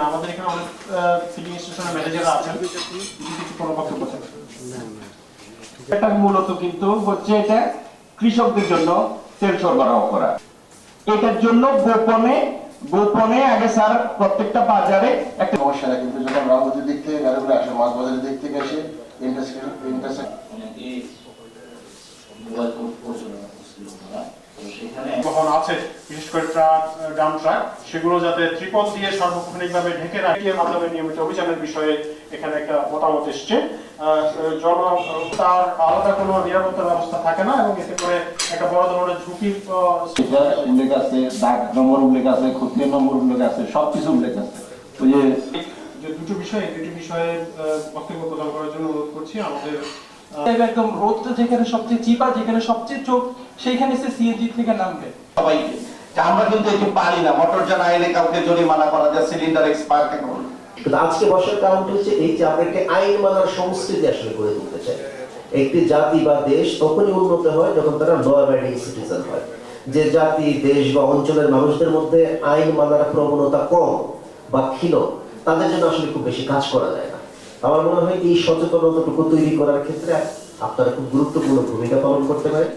আমাদের এখানে অনেক ফিলিং স্টেশনের ম্যানেজাররা আছেন কিছু কোনো বক্তব্য থাকবে এটা মূলত কিন্তু হচ্ছে এটা কৃষকদের জন্য তেল সরবরাহ করা এটার জন্য গোপনে গোপনে আগে স্যার প্রত্যেকটা বাজারে একটা সমস্যা না কিন্তু যখন রামগতির দিক থেকে গাড়িগুলো আসে মাছ বাজারের দিক থেকে এসে ইন্টারসেক্ট ইন্টারসেক্ট সেখানে আছে বিশেষ করে ট্রাক ডাম ট্রাক সেগুলো যাতে ত্রিপল দিয়ে সার্বক্ষণিকভাবে ঢেকে রাখি মাধ্যমে নিয়মিত অভিযানের বিষয়ে এখানে একটা মতামত এসছে। জন তার আলাদা কোনো নিরাপত্তা ব্যবস্থা থাকে না এবং এতে করে একটা বড় ধরনের ঝুঁকি উল্লেখ আছে দাগ নম্বর উল্লেখ আছে ক্ষতির নম্বর উল্লেখ আছে সবকিছু উল্লেখ আছে। ওই যে যে দুটো বিষয়ে দুটি বিষয়ে বক্তব্য প্রদান করার জন্য অনুরোধ করছি আমাদের একদম রোদটা যেখানে সবচেয়ে চিপা যেখানে সবচেয়ে চোখ সেইখানে সে সিএনজি থেকে নামবে। সবাইকে। আমরা কিন্তু এটি পারি না। মোটর যান আইনে কাউকে জরিমানা করা যায়, সিলিন্ডার এক্সপায়ার থেকে কিন্তু আজকে বসার কারণটা হচ্ছে এই যে আমরা একটি আইন মানার সংস্কৃতি আসলে গড়ে তুলতে চাই একটি জাতি বা দেশ তখনই উন্নত হয় যখন তারা ল অ্যাবাইডিং সিটিজেন হয়। যে জাতি, দেশ বা অঞ্চলের মানুষদের মধ্যে আইন মানার প্রবণতা কম বা ক্ষীণ, তাদের জন্য আসলে খুব বেশি কাজ করা যায় না। আমার মনে হয় এই সচেতনতাটুকু তৈরি করার ক্ষেত্রে আপনারা খুব গুরুত্বপূর্ণ ভূমিকা পালন করতে পারেন।